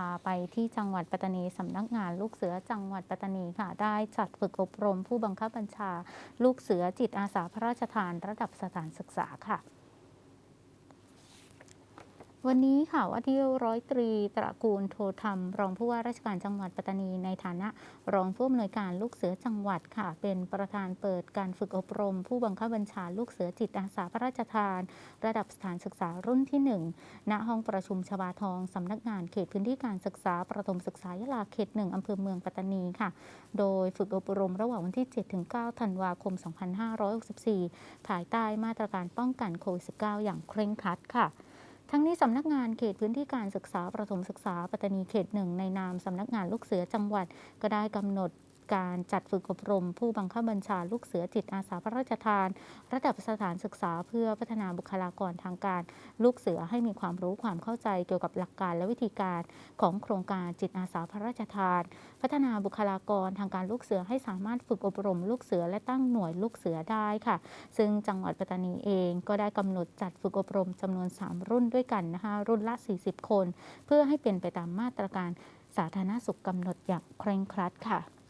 าไปที่จังหวัดปัตตานีสำนักงานลูกเสือจังหวัดปัตตานีค่ะ ได้จัดฝึกอบรมผู้บังคับบัญชา ลูกเสือจิตอาสาพระราชทานระดับสถานศึกษาค่ะ วันนี้ค่ะว่าที่ร้อยตรีตระกูลโทธรรม รองผู้ว่าราชการจังหวัดปัตตานีในฐานะ รองผู้อำนวยการลูกเสือจังหวัดค่ะ เป็นประธานเปิดการฝึกอบรม ผู้บังคับบัญชาลูกเสือจิตอาสาพระราชทาน ระดับสถานศึกษารุ่นที่ 1 ณห้องประชุมชบาทองสำนักงานเขตพื้นที่การศึกษาประถมศึกษายะลาเขตหนึ่งอำเภอเมืองปัตตานีค่ะ โดยฝึกอบรมระหว่างวันที่ 7-9 ธันวาคม 2564 ภายใต้มาตรการป้องกันโควิด -19 อย่างเคร่งครัดค่ะ ทั้งนี้สำนักงานเขตพื้นที่การศึกษาประถมศึกษาปัตตานีเขตหนึ่งในนามสำนักงานลูกเสือจังหวัดก็ได้กำหนด การจัดฝึกอบรม ผู้บังคับบัญชาลูกเสือจิตอาสาพระราชทาน ระดับสถานศึกษาเพื่อพัฒนาบุคลากรทางการลูกเสือให้มีความรู้ความเข้าใจเกี่ยวกับหลักการและวิธีการของโครงการจิตอาสาพระราชทาน พัฒนาบุคลากรทางการลูกเสือให้สามารถฝึกอบรม ลูกเสือและตั้งหน่วยลูกเสือได้ค่ะ ซึ่งจังหวัดปัตตานีเองก็ได้กำหนดจัดฝึกอบรมจำนวน 3 รุ่นด้วยกันนะคะรุ่นละ 40 คน เพื่อให้เป็นไปตามมาตรการสาธารณสุขกำหนดอย่างเคร่งครัดค่ะ